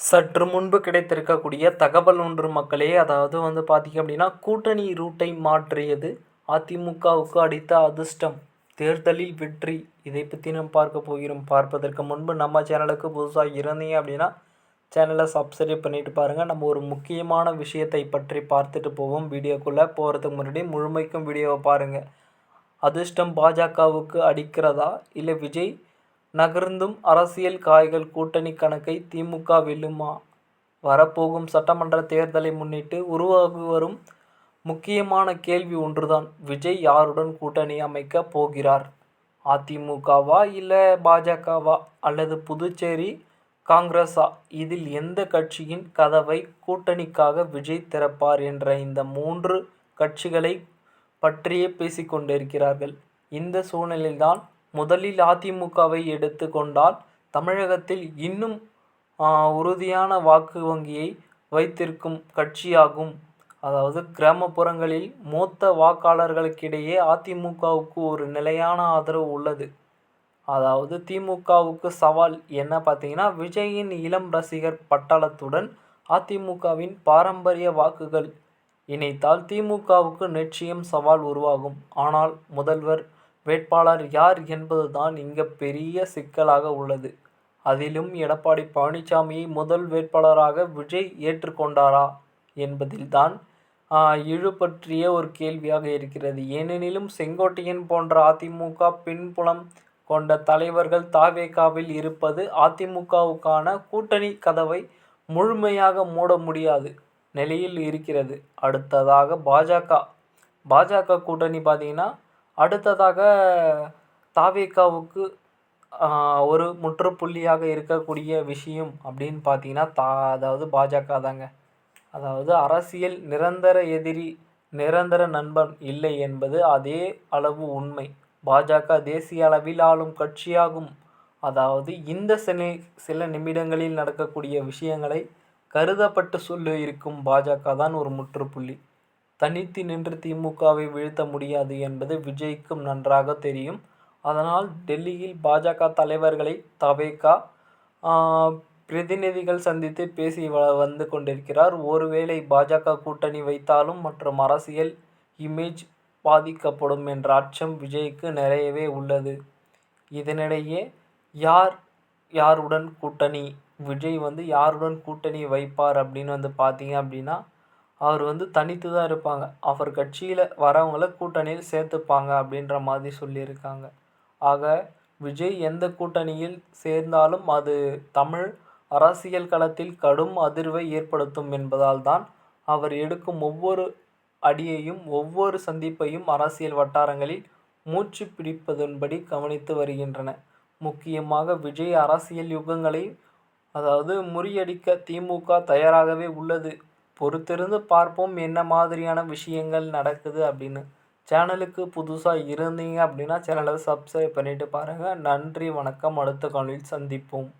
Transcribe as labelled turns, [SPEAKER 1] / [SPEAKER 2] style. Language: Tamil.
[SPEAKER 1] சற்று முன்பு கிடைத்திருக்கக்கூடிய தகவல் ஒன்று மக்களே அதாவது வந்து பார்த்திங்க அப்படின்னா கூட்டணி ரூட்டை மாற்றியது அதிமுகவுக்கு அடித்த அதிர்ஷ்டம். தேர்தலில் வெற்றி. இதை பற்றி நம்ம பார்க்க போகிறோம். பார்ப்பதற்கு முன்பு நம்ம சேனலுக்கு புதுசாக இருந்தீங்க அப்படின்னா சேனலை சப்ஸ்கிரைப் பண்ணிட்டு பாருங்கள் நம்ம ஒரு முக்கியமான விஷயத்தை பற்றி பார்த்துட்டு போவோம். வீடியோக்குள்ளே போகிறதுக்கு முன்னாடி முழுமைக்கும் வீடியோவை பாருங்கள் அதிர்ஷ்டம் பாஜகவுக்கு அடிக்கிறதா? இல்லை விஜய் நகர்ந்தும் அரசியல் காய்கள் கூட்டணி கணக்கை திமுக வெல்லுமா? வரப்போகும் சட்டமன்ற தேர்தலை முன்னிட்டு உருவாகி வரும் முக்கியமான கேள்வி ஒன்றுதான். விஜய் யாருடன் கூட்டணி அமைக்க போகிறார்? அதிமுகவா இல்லை பாஜகவா அல்லது புதுச்சேரி காங்கிரஸா? இதில் எந்த கட்சியின் கதவை கூட்டணிக்காக விஜய் திறப்பார் என்ற இந்த மூன்று கட்சிகளை பற்றியே பேசிக்கொண்டிருக்கிறார்கள் இந்த சூழ்நிலையில்தான் முதலில் அதிமுகவை எடுத்து கொண்டால் தமிழகத்தில் இன்னும் உறுதியான வாக்கு வங்கியை வைத்திருக்கும் கட்சியாகும். அதாவது கிராமப்புறங்களில் மூத்த வாக்காளர்களுக்கிடையே அதிமுகவுக்கு ஒரு நிலையான ஆதரவு உள்ளது. அதாவது திமுகவுக்கு சவால் என்ன பார்த்தீங்கன்னா விஜயின் இளம் ரசிகர் பட்டாளத்துடன் அதிமுகவின் பாரம்பரிய வாக்குகள் இணைத்தால் திமுகவுக்கு நிச்சயம் சவால் உருவாகும். ஆனால் முதல்வர் வேட்பாளர் யார் என்பதுதான் இங்கே பெரிய சிக்கலாக உள்ளது. அதிலும் எடப்பாடி பழனிசாமியை முதல் வேட்பாளராக விஜய் ஏற்றுக்கொண்டாரா என்பதில்தான் இழுபற்றிய ஒரு கேள்வியாக இருக்கிறது. ஏனெனிலும் செங்கோட்டையன் போன்ற அதிமுக பின்புலம் கொண்ட தலைவர்கள் தாவேகாவில் இருப்பது அதிமுகவுக்கான கூட்டணி கதவை முழுமையாக மூட முடியாது நிலையில் இருக்கிறது. அடுத்ததாக பாஜக. பாஜக கூட்டணி பார்த்திங்கன்னா அடுத்ததாக தாவேகாவுக்கு ஒரு முற்றுப்புள்ளியாக இருக்கக்கூடிய விஷயம் அப்படின்னு பார்த்தீங்கன்னா தா அதாவது பாஜக தாங்க. அதாவது அரசியல் நிரந்தர எதிரி நிரந்தர நண்பன் இல்லை என்பது அதே அளவு உண்மை. பாஜக தேசிய அளவில் ஆளும் கட்சியாகும். அதாவது இந்த சில சில நிமிடங்களில் நடக்கக்கூடிய விஷயங்களை கருதப்பட்டு சொல்ல இருக்கும் பாஜக தான் ஒரு முற்றுப்புள்ளி. தனித்து நின்று திமுகவை வீழ்த்த முடியாது என்பது விஜய்க்கும் நன்றாக தெரியும். அதனால் டெல்லியில் பாஜக தலைவர்களை தவேகா பிரதிநிதிகள் சந்தித்து பேசி வ வந்து கொண்டிருக்கிறார். ஒருவேளை பாஜக கூட்டணி வைத்தாலும் மற்றும் அரசியல் இமேஜ் பாதிக்கப்படும் என்ற அச்சம் விஜய்க்கு நிறையவே உள்ளது. இதனிடையே யார் யாருடன் கூட்டணி விஜய் வந்து யாருடன் கூட்டணி வைப்பார் அப்படின்னு வந்து பார்த்தீங்க அப்படின்னா அவர் வந்து தனித்து தான் இருப்பாங்க. அவர் கட்சியில் வரவங்கள கூட்டணியில் சேர்த்துப்பாங்க அப்படின்ற மாதிரி சொல்லியிருக்காங்க. ஆக விஜய் எந்த கூட்டணியில் சேர்ந்தாலும் அது தமிழ் அரசியல் களத்தில் கடும் அதிர்வை ஏற்படுத்தும் என்பதால் தான் அவர் எடுக்கும் ஒவ்வொரு அடியையும் ஒவ்வொரு சந்திப்பையும் அரசியல் வட்டாரங்களில் மூச்சு பிடிப்பதன்படி கவனித்து வருகின்றன. முக்கியமாக விஜய் அரசியல் யுகங்களை அதாவது முறியடிக்க திமுக தயாராகவே உள்ளது பொறுத்திருந்து பார்ப்போம் என்ன மாதிரியான விஷயங்கள் நடக்குது அப்படின்னு. சேனலுக்கு புதுசாக இருந்தீங்க அப்படின்னா சேனலை சப்ஸ்கிரைப் பண்ணிவிட்டு பாருங்கள் நன்றி வணக்கம். அடுத்த காலையில் சந்திப்போம்.